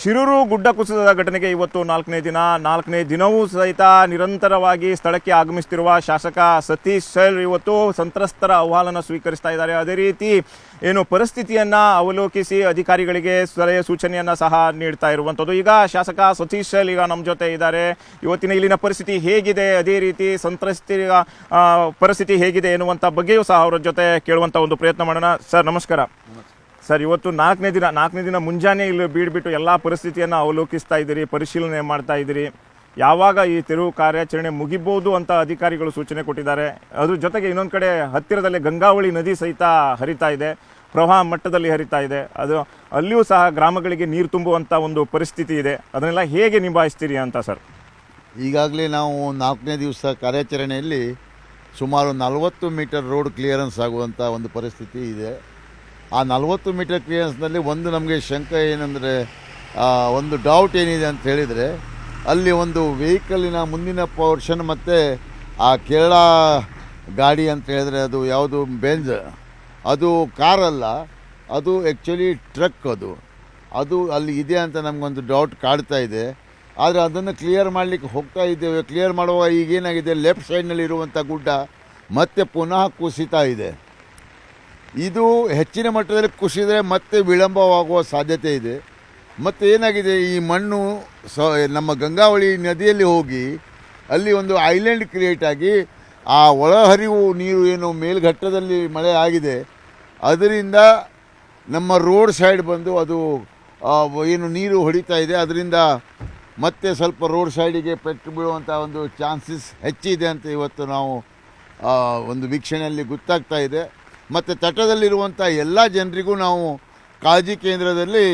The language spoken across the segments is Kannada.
ಶಿರೂರು ಗುಡ್ಡ ಕುಸಿತದ ಘಟನೆಗೆ ಇವತ್ತು ನಾಲ್ಕನೇ ದಿನ. ನಾಲ್ಕನೇ ದಿನವೂ ಸಹಿತ ನಿರಂತರವಾಗಿ ಸ್ಥಳಕ್ಕೆ ಆಗಮಿಸುತ್ತಿರುವ ಶಾಸಕ ಸತೀಶ್ ಶೈಲ್ ಇವತ್ತು ಸಂತ್ರಸ್ತರ ಅಹವಾಲನ್ನು ಸ್ವೀಕರಿಸ್ತಾ ಇದ್ದಾರೆ. ಅದೇ ರೀತಿ ಏನು ಪರಿಸ್ಥಿತಿಯನ್ನು ಅವಲೋಕಿಸಿ ಅಧಿಕಾರಿಗಳಿಗೆ ಸಲಹೆ ಸೂಚನೆಯನ್ನು ಸಹ ನೀಡ್ತಾ ಇರುವಂಥದ್ದು. ಈಗ ಶಾಸಕ ಸತೀಶ್ ಶೈಲ್ ಈಗ ನಮ್ಮ ಜೊತೆ ಇದ್ದಾರೆ. ಇವತ್ತಿನ ಇಲ್ಲಿನ ಪರಿಸ್ಥಿತಿ ಹೇಗಿದೆ? ಅದೇ ರೀತಿ ಸಂತ್ರಸ್ತರ ಪರಿಸ್ಥಿತಿ ಹೇಗಿದೆ ಎನ್ನುವಂಥ ಬಗ್ಗೆಯೂ ಸಹ ಅವರ ಜೊತೆ ಕೇಳುವಂಥ ಒಂದು ಪ್ರಯತ್ನ ಮಾಡೋಣ. ಸರ್ ನಮಸ್ಕಾರ. ಸರ್, ಇವತ್ತು ನಾಲ್ಕನೇ ದಿನ ನಾಲ್ಕನೇ ದಿನ ಮುಂಜಾನೆ ಇಲ್ಲಿ ಬೀಡ್ಬಿಟ್ಟು ಎಲ್ಲ ಪರಿಸ್ಥಿತಿಯನ್ನು ಅವಲೋಕಿಸ್ತಾ ಇದ್ದೀರಿ, ಪರಿಶೀಲನೆ ಮಾಡ್ತಾ ಇದ್ದೀರಿ. ಯಾವಾಗ ಈ ತೆರವು ಕಾರ್ಯಾಚರಣೆ ಮುಗಿಬೋದು ಅಂತ ಅಧಿಕಾರಿಗಳು ಸೂಚನೆ ಕೊಟ್ಟಿದ್ದಾರೆ. ಅದ್ರ ಜೊತೆಗೆ ಇನ್ನೊಂದು ಕಡೆ ಹತ್ತಿರದಲ್ಲೇ ಗಂಗಾವಳಿ ನದಿ ಸಹಿತ ಹರಿತಾ ಇದೆ, ಪ್ರವಾಹ ಮಟ್ಟದಲ್ಲಿ ಹರಿತಾ ಇದೆ. ಅದು ಅಲ್ಲಿಯೂ ಸಹ ಗ್ರಾಮಗಳಿಗೆ ನೀರು ತುಂಬುವಂಥ ಒಂದು ಪರಿಸ್ಥಿತಿ ಇದೆ. ಅದನ್ನೆಲ್ಲ ಹೇಗೆ ನಿಭಾಯಿಸ್ತೀರಿ ಅಂತ ಸರ್? ಈಗಾಗಲೇ ನಾವು ನಾಲ್ಕನೇ ದಿವಸ ಕಾರ್ಯಾಚರಣೆಯಲ್ಲಿ ಸುಮಾರು ನಲವತ್ತು ಮೀಟರ್ ರೋಡ್ ಕ್ಲಿಯರೆನ್ಸ್ ಆಗುವಂಥ ಒಂದು ಪರಿಸ್ಥಿತಿ ಇದೆ. ಆ ನಲವತ್ತು ಮೀಟರ್ ಕ್ಲಿಯರೆನ್ಸ್ನಲ್ಲಿ ಒಂದು ನಮಗೆ ಶಂಕ ಏನಂದರೆ ಒಂದು ಡೌಟ್ ಏನಿದೆ ಅಂತ ಹೇಳಿದರೆ, ಅಲ್ಲಿ ಒಂದು ವೆಹಿಕಲಿನ ಮುಂದಿನ ಪೋರ್ಷನ್ ಮತ್ತು ಆ ಕೇರಳ ಗಾಡಿ ಅಂತ ಹೇಳಿದರೆ ಅದು ಯಾವುದು ಬೆಂಜ್ ಅದು ಕಾರಲ್ಲ ಅದು ಆ್ಯಕ್ಚುಲಿ ಟ್ರಕ್ ಅದು. ಅದು ಅಲ್ಲಿ ಇದೆ ಅಂತ ನಮಗೊಂದು ಡೌಟ್ ಕಾಡ್ತಾ ಇದೆ. ಆದರೆ ಅದನ್ನು ಕ್ಲಿಯರ್ ಮಾಡಲಿಕ್ಕೆ ಹೋಗ್ತಾ ಇದ್ದೇವೆ. ಕ್ಲಿಯರ್ ಮಾಡುವಾಗ ಈಗೇನಾಗಿದೆ? ಲೆಫ್ಟ್ ಸೈಡ್ನಲ್ಲಿ ಇರುವಂಥ ಗುಡ್ಡ ಮತ್ತೆ ಪುನಃ ಕುಸಿತಾ ಇದೆ. ಇದು ಹೆಚ್ಚಿನ ಮಟ್ಟದಲ್ಲಿ ಕುಸಿದರೆ ಮತ್ತೆ ವಿಳಂಬವಾಗುವ ಸಾಧ್ಯತೆ ಇದೆ. ಮತ್ತು ಏನಾಗಿದೆ, ಈ ಮಣ್ಣು ಸ, ನಮ್ಮ ಗಂಗಾವಳಿ ನದಿಯಲ್ಲಿ ಹೋಗಿ ಅಲ್ಲಿ ಒಂದು ಐಲ್ಯಾಂಡ್ ಕ್ರಿಯೇಟ್ ಆಗಿ ಆ ಒಳಹರಿವು ನೀರು ಏನು ಮೇಲ್ಘಟ್ಟದಲ್ಲಿ ಮಳೆ ಆಗಿದೆ, ಅದರಿಂದ ನಮ್ಮ ರೋಡ್ ಸೈಡ್ ಬಂದು ಅದು ಏನು ನೀರು ಹೊಡಿತಾ ಇದೆ, ಅದರಿಂದ ಮತ್ತೆ ಸ್ವಲ್ಪ ರೋಡ್ ಸೈಡಿಗೆ ಪೆಟ್ಟು ಬೀಳುವಂಥ ಒಂದು ಚಾನ್ಸಸ್ ಹೆಚ್ಚಿದೆ ಅಂತ ಇವತ್ತು ನಾವು ಒಂದು ವೀಕ್ಷಣೆಯಲ್ಲಿ ಗೊತ್ತಾಗ್ತಾ ಇದೆ. ಮತ್ತು ತಟದಲ್ಲಿರುವಂಥ ಎಲ್ಲ ಜನರಿಗೂ ನಾವು ಕಾಳಜಿ ಕೇಂದ್ರದಲ್ಲಿ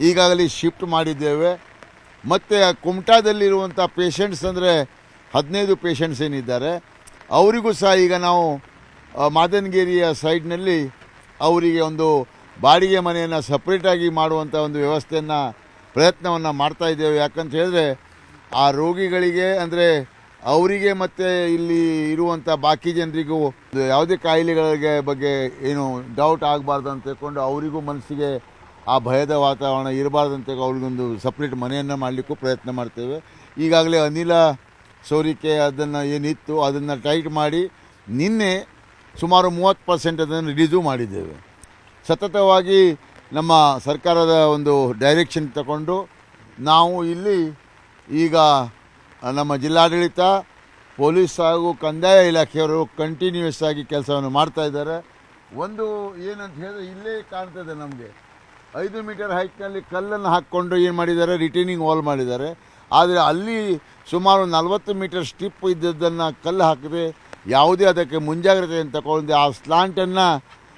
ಈಗಾಗಲೇ ಶಿಫ್ಟ್ ಮಾಡಿದ್ದೇವೆ. ಮತ್ತು ಕುಮಟಾದಲ್ಲಿರುವಂಥ ಪೇಷಂಟ್ಸ್ ಅಂದರೆ ಹದಿನೈದು ಪೇಷಂಟ್ಸ್ ಏನಿದ್ದಾರೆ. ಅವರಿಗೂ ಸಹ ಈಗ ನಾವು ಆ, ಮಾದನಗಿರಿಯ ಸೈಡ್ನಲ್ಲಿ ಅವರಿಗೆ ಒಂದು ಬಾಡಿಗೆ ಮನೆಯನ್ನು ಸಪ್ರೇಟಾಗಿ ಮಾಡುವಂಥ ಒಂದು ವ್ಯವಸ್ಥೆಯನ್ನು ಪ್ರಯತ್ನವನ್ನು ಮಾಡ್ತಾಯಿದ್ದೇವೆ ಯಾಕಂತ ಹೇಳಿದ್ರೆ ಆ ರೋಗಿಗಳಿಗೆ ಅಂದರೆ ಅವರಿಗೆ ಮತ್ತು ಇಲ್ಲಿ ಇರುವಂಥ ಬಾಕಿ ಜನರಿಗೂ ಯಾವುದೇ ಕಾಯಿಲೆಗಳಿಗೆ ಬಗ್ಗೆ ಏನು ಡೌಟ್ ಆಗಬಾರ್ದು ಅಂತ ತಿಳ್ಕೊಂಡು ಅವರಿಗೂ ಮನಸ್ಸಿಗೆ ಆ ಭಯದ ವಾತಾವರಣ ಇರಬಾರ್ದು ಅಂತ ಅವ್ರಿಗೊಂದು ಸಪ್ರೇಟ್ ಮನೆಯನ್ನು ಮಾಡಲಿಕ್ಕೂ ಪ್ರಯತ್ನ ಮಾಡ್ತೇವೆ. ಈಗಾಗಲೇ ಅನಿಲ ಸೋರಿಕೆ ಅದನ್ನು ಏನಿತ್ತು ಅದನ್ನು ಟೈಟ್ ಮಾಡಿ ನಿನ್ನೆ ಸುಮಾರು ಮೂವತ್ತು ಪರ್ಸೆಂಟ್ ಅದನ್ನು ರಿಲೀಸು ಮಾಡಿದ್ದೇವೆ. ಸತತವಾಗಿ ನಮ್ಮ ಸರ್ಕಾರದ ಒಂದು ಡೈರೆಕ್ಷನ್ ತಗೊಂಡು ನಾವು ಇಲ್ಲಿ ಈಗ ನಮ್ಮ ಜಿಲ್ಲಾಡಳಿತ, ಪೊಲೀಸ್ ಹಾಗೂ ಕಂದಾಯ ಇಲಾಖೆಯವರು ಕಂಟಿನ್ಯೂಸ್ ಆಗಿ ಕೆಲಸವನ್ನು ಮಾಡ್ತಾ ಇದ್ದಾರೆ. ಒಂದು ಏನಂತ ಹೇಳಿದ್ರೆ ಇಲ್ಲೇ ಕಾಣ್ತದೆ ನಮಗೆ. ಐದು ಮೀಟರ್ ಹೈಟ್ನಲ್ಲಿ ಕಲ್ಲನ್ನು ಹಾಕ್ಕೊಂಡು ಏನು ಮಾಡಿದ್ದಾರೆ? ರಿಟೈನಿಂಗ್ ವಾಲ್ ಮಾಡಿದ್ದಾರೆ. ಆದರೆ ಅಲ್ಲಿ ಸುಮಾರು ನಲವತ್ತು ಮೀಟರ್ ಸ್ಟಿಪ್ ಇದ್ದದ್ದನ್ನು ಕಲ್ಲು ಹಾಕಿದ್ರೆ ಯಾವುದೇ ಅದಕ್ಕೆ ಮುಂಜಾಗ್ರತೆಯನ್ನು ತಗೊಂಡು ಆ ಸ್ಲಾಂಟನ್ನು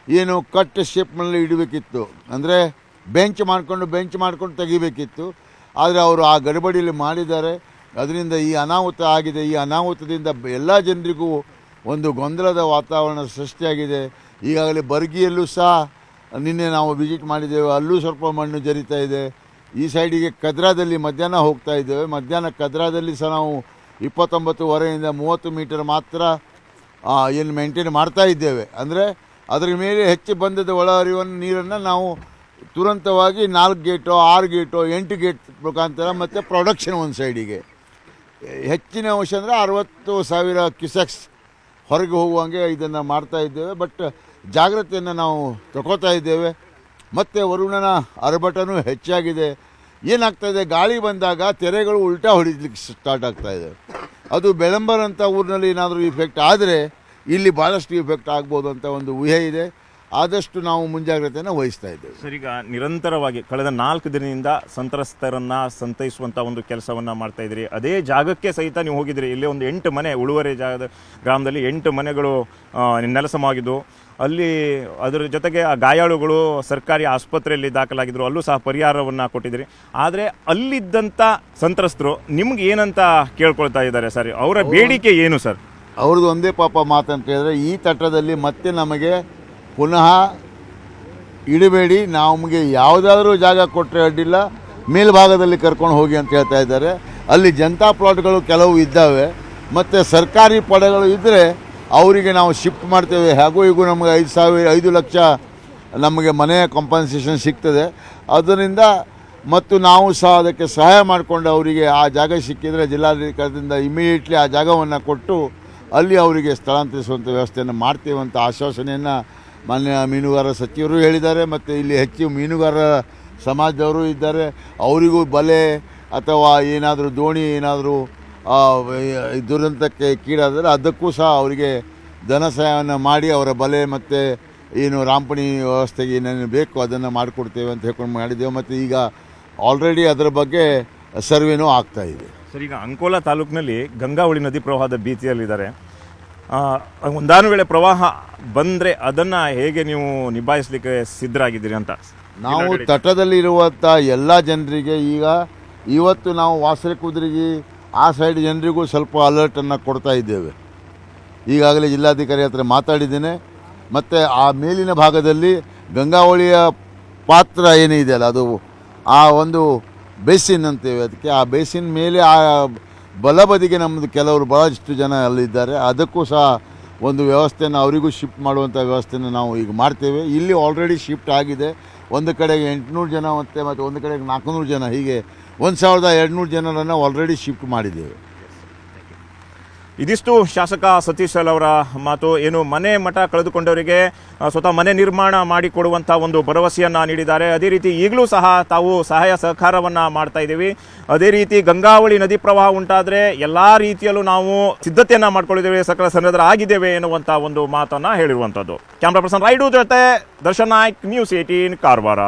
ಏನು ಕಟ್ ಶೇಪ್ನಲ್ಲಿ ಇಡಬೇಕಿತ್ತು. ಅಂದರೆ ಬೆಂಚ್ ಮಾಡಿಕೊಂಡು ಬೆಂಚ್ ಮಾಡಿಕೊಂಡು ತೆಗಿಬೇಕಿತ್ತು. ಆದರೆ ಅವರು ಆ ಗಡಿಬಡಿಯಲ್ಲಿ ಮಾಡಿದ್ದಾರೆ. ಅದರಿಂದ ಈ ಅನಾಹುತ ಆಗಿದೆ. ಈ ಅನಾಹುತದಿಂದ ಎಲ್ಲ ಜನರಿಗೂ ಒಂದು ಗೊಂದಲದ ವಾತಾವರಣ ಸೃಷ್ಟಿಯಾಗಿದೆ. ಈಗಾಗಲೇ ಬರ್ಗಿಯಲ್ಲೂ ಸಹ ನಿನ್ನೆ ನಾವು ವಿಸಿಟ್ ಮಾಡಿದ್ದೇವೆ. ಅಲ್ಲೂ ಸ್ವಲ್ಪ ಮಣ್ಣು ಜರಿತಾ ಇದೆ. ಈ ಸೈಡಿಗೆ ಕದ್ರಾದಲ್ಲಿ ಮಧ್ಯಾಹ್ನ ಹೋಗ್ತಾ ಇದ್ದೇವೆ. ಮಧ್ಯಾಹ್ನ ಕದ್ರಾದಲ್ಲಿ ಸಹ ನಾವು ಇಪ್ಪತ್ತೊಂಬತ್ತು ವರೆಯಿಂದ ಮೂವತ್ತು ಮೀಟರ್ ಮಾತ್ರ ಏನು ಮೇಂಟೈನ್ ಮಾಡ್ತಾ ಇದ್ದೇವೆ. ಅಂದರೆ ಅದರ ಮೇಲೆ ಹೆಚ್ಚು ಬಂದದ ಒಳಹರಿವನ್ನು ನೀರನ್ನು ನಾವು ತುರಂತವಾಗಿ ನಾಲ್ಕು ಗೇಟೋ ಆರು ಗೇಟೋ ಎಂಟು ಗೇಟ್ ಮುಖಾಂತರ ಮತ್ತು ಪ್ರೊಡಕ್ಷನ್ ಒಂದು ಸೈಡಿಗೆ ಹೆಚ್ಚಿನ ಅಂಶ ಅಂದರೆ ಅರವತ್ತು ಸಾವಿರ ಕ್ಯೂಸೆಕ್ಸ್ ಹೊರಗೆ ಹೋಗುವಂಗೆ ಇದನ್ನು ಮಾಡ್ತಾ ಇದ್ದೇವೆ. ಬಟ್ ಜಾಗ್ರತೆಯನ್ನು ನಾವು ತಗೋತಾ ಇದ್ದೇವೆ. ಮತ್ತು ವರುಣನ ಅರಬಟನೂ ಹೆಚ್ಚಾಗಿದೆ. ಏನಾಗ್ತಾ ಇದೆ ಗಾಳಿ ಬಂದಾಗ ತೆರೆಗಳು ಉಲ್ಟಾ ಹೊಡಿಲಿಕ್ಕೆ ಸ್ಟಾರ್ಟ್ ಆಗ್ತಾ ಇದೆ ಅದು ಬೆಳಂಬರ್ ಊರಿನಲ್ಲಿ ಏನಾದರೂ ಇಫೆಕ್ಟ್ ಆದರೆ ಇಲ್ಲಿ ಭಾಳಷ್ಟು ಇಫೆಕ್ಟ್ ಆಗ್ಬೋದು ಅಂತ ಒಂದು ಊಹೆ ಇದೆ. ಆದಷ್ಟು ನಾವು ಮುಂಜಾಗ್ರತೆಯನ್ನು ವಹಿಸ್ತಾ ಇದ್ದೇವೆ. ಸರ್ ಈಗ ನಿರಂತರವಾಗಿ ಕಳೆದ ನಾಲ್ಕು ದಿನದಿಂದ ಸಂತ್ರಸ್ತರನ್ನ ಸಂತೈಸುವಂತ ಒಂದು ಕೆಲಸವನ್ನ ಮಾಡ್ತಾ ಇದ್ರಿ ಅದೇ ಜಾಗಕ್ಕೆ ಸಹಿತ ನೀವು ಹೋಗಿದ್ರಿ ಇಲ್ಲಿ ಒಂದು ಎಂಟು ಮನೆ ಉಳುವರೆ ಜಾಗದ ಗ್ರಾಮದಲ್ಲಿ ಎಂಟು ಮನೆಗಳು ನೆಲಸಮವಾಗಿದ್ದು ಅಲ್ಲಿ ಅದರ ಜೊತೆಗೆ ಆ ಗಾಯಾಳುಗಳು ಸರ್ಕಾರಿ ಆಸ್ಪತ್ರೆಯಲ್ಲಿ ದಾಖಲಾಗಿದ್ರು. ಅಲ್ಲೂ ಸಹ ಪರಿಹಾರವನ್ನು ಕೊಟ್ಟಿದ್ರಿ ಆದರೆ ಅಲ್ಲಿದ್ದಂಥ ಸಂತ್ರಸ್ತರು ನಿಮ್ಗೆ ಏನಂತ ಕೇಳ್ಕೊಳ್ತಾ ಇದ್ದಾರೆ ಸರ್? ಅವರ ಬೇಡಿಕೆ ಏನು ಸರ್? ಅವ್ರದ್ದು ಒಂದೇ ಪಾಪ ಮಾತಂತ ಹೇಳಿದ್ರೆ ಈ ತಟ್ಟದಲ್ಲಿ ಮತ್ತೆ ನಮಗೆ ಪುನಃ ಇಡಬೇಡಿ ನಮಗೆ ಯಾವುದಾದ್ರೂ ಜಾಗ ಕೊಟ್ಟರೆ ಅಡ್ಡಿಲ್ಲ, ಮೇಲ್ಭಾಗದಲ್ಲಿ ಕರ್ಕೊಂಡು ಹೋಗಿ ಅಂತ ಹೇಳ್ತಾ ಇದ್ದಾರೆ. ಅಲ್ಲಿ ಜನತಾ ಪ್ಲಾಟ್ಗಳು ಕೆಲವು ಇದ್ದಾವೆ, ಮತ್ತು ಸರ್ಕಾರಿ ಪಡೆಗಳು ಇದ್ದರೆ ಅವರಿಗೆ ನಾವು ಶಿಫ್ಟ್ ಮಾಡ್ತೇವೆ. ಹಾಗೂ ಹೀಗೂ ನಮಗೆ ಐದು ಸಾವಿರ, ಐದು ಲಕ್ಷ ನಮಗೆ ಮನೆಯ ಕಾಂಪನ್ಸೇಷನ್ ಸಿಗ್ತದೆ. ಅದರಿಂದ ಮತ್ತು ನಾವು ಸಹ ಅದಕ್ಕೆ ಸಹಾಯ ಮಾಡಿಕೊಂಡು ಅವರಿಗೆ ಆ ಜಾಗ ಸಿಕ್ಕಿದರೆ ಜಿಲ್ಲಾಧಿಕಾರದಿಂದ ಇಮಿಡಿಯೇಟ್ಲಿ ಆ ಜಾಗವನ್ನು ಕೊಟ್ಟು ಅಲ್ಲಿ ಅವರಿಗೆ ಸ್ಥಳಾಂತರಿಸುವಂಥ ವ್ಯವಸ್ಥೆಯನ್ನು ಮಾಡ್ತೇವೆ ಅಂತ ಆಶ್ವಾಸನೆಯನ್ನು ಮಾನ್ಯ ಮೀನುಗಾರ ಸಚಿವರು ಹೇಳಿದ್ದಾರೆ, ಮತ್ತು ಇಲ್ಲಿ ಹೆಚ್ಚು ಮೀನುಗಾರ ಸಮಾಜದವರು ಇದ್ದಾರೆ. ಅವರಿಗೂ ಬಲೆ ಅಥವಾ ಏನಾದರೂ ದೋಣಿ ಏನಾದರೂ ದುರಂತಕ್ಕೆ ಕೀಡಾದರೆ ಅದಕ್ಕೂ ಸಹ ಅವರಿಗೆ ಧನ ಸಹಾಯವನ್ನು ಮಾಡಿ ಅವರ ಬಲೆ ಮತ್ತು ಏನು ರಾಂಪಣಿ ವ್ಯವಸ್ಥೆಗೆ ಏನೇನು ಬೇಕು ಅದನ್ನು ಮಾಡಿಕೊಡ್ತೇವೆ ಅಂತ ಹೇಳ್ಕೊಂಡು ಮಾಡಿದ್ದೇವೆ. ಮತ್ತು ಈಗ ಆಲ್ರೆಡಿ ಅದರ ಬಗ್ಗೆ ಸರ್ವೇನೂ ಆಗ್ತಾ ಇದೆ. ಸರ್, ಈಗ ಅಂಕೋಲಾ ತಾಲೂಕಿನಲ್ಲಿ ಗಂಗಾವಳಿ ನದಿ ಪ್ರವಾಹದ ಭೀತಿಯಲ್ಲಿದ್ದಾರೆ. ಒಂದಾನು ವೇಳೆ ಪ್ರವಾಹ ಬಂದರೆ ಅದನ್ನು ಹೇಗೆ ನೀವು ನಿಭಾಯಿಸಲಿಕ್ಕೆ ಸಿದ್ಧರಾಗಿದ್ದೀರಿ ಅಂತ? ನಾವು ತಟದಲ್ಲಿರುವಂಥ ಎಲ್ಲ ಜನರಿಗೆ ಈಗ ಇವತ್ತು ನಾವು ವಾಸರೆ ಕುದುರೆಗೆ ಆ ಸೈಡ್ ಜನರಿಗೂ ಸ್ವಲ್ಪ ಅಲರ್ಟನ್ನು ಕೊಡ್ತಾ ಇದ್ದೇವೆ. ಈಗಾಗಲೇ ಜಿಲ್ಲಾಧಿಕಾರಿ ಹತ್ರ ಮಾತಾಡಿದ್ದೇನೆ. ಮತ್ತು ಆ ಮೇಲಿನ ಭಾಗದಲ್ಲಿ ಗಂಗಾವಳಿಯ ಪಾತ್ರ ಏನಿದೆಯಲ್ಲ ಅದು ಆ ಒಂದು ಬೇಸಿನ್ ಅಂತೇವೆ. ಅದಕ್ಕೆ ಆ ಬೇಸಿನ್ ಮೇಲೆ ಆ ಬಲಬದಿಗೆ ನಮ್ಮದು ಕೆಲವರು ಭಾಳಷ್ಟು ಜನ ಅಲ್ಲಿದ್ದಾರೆ. ಅದಕ್ಕೂ ಸಹ ಒಂದು ವ್ಯವಸ್ಥೆಯನ್ನು ಅವರಿಗೂ ಶಿಫ್ಟ್ ಮಾಡುವಂಥ ವ್ಯವಸ್ಥೆಯನ್ನು ನಾವು ಈಗ ಮಾಡ್ತೇವೆ. ಇಲ್ಲಿ ಆಲ್ರೆಡಿ ಶಿಫ್ಟ್ ಆಗಿದೆ. ಒಂದು ಕಡೆಗೆ ಎಂಟುನೂರು ಜನ ಮತ್ತು ಮತ್ತು ಒಂದು ಕಡೆಗೆ ನಾಲ್ಕುನೂರು ಜನ ಹೀಗೆ ಒಂದು ಸಾವಿರದ ಎರಡುನೂರು ಜನರನ್ನು ಆಲ್ರೆಡಿ ಶಿಫ್ಟ್ ಮಾಡಿದ್ದೇವೆ. ಇದಿಷ್ಟು ಶಾಸಕ ಸತೀಶ್ ಅವರ ಮಾತು. ಏನು ಮನೆ ಮಠ ಕಳೆದುಕೊಂಡವರಿಗೆ ಸ್ವತಃ ಮನೆ ನಿರ್ಮಾಣ ಮಾಡಿಕೊಡುವಂಥ ಒಂದು ಭರವಸೆಯನ್ನು ನೀಡಿದ್ದಾರೆ. ಅದೇ ರೀತಿ ಈಗಲೂ ಸಹ ತಾವು ಸಹಾಯ ಸಹಕಾರವನ್ನು ಮಾಡ್ತಾ ಇದ್ದೀವಿ. ಅದೇ ರೀತಿ ಗಂಗಾವಳಿ ನದಿ ಪ್ರವಾಹ ಉಂಟಾದರೆ ಎಲ್ಲಾ ರೀತಿಯಲ್ಲೂ ನಾವು ಸಿದ್ಧತೆಯನ್ನು ಮಾಡ್ಕೊಳ್ಳಿದ್ದೇವೆ ಸಕಲ ಸನ್ನದ್ಧರಾಗಿದ್ದೇವೆ ಎನ್ನುವಂಥ ಒಂದು ಮಾತನ್ನ ಹೇಳಿರುವಂಥದ್ದು ಕ್ಯಾಮ್ರಾ ಪರ್ಸನ್ ರೈಡು ಜೊತೆ ದರ್ಶನ್ ನಾಯ್ಕ್, ನ್ಯೂಸ್ ಏಟೀನ್, ಕಾರವಾರ.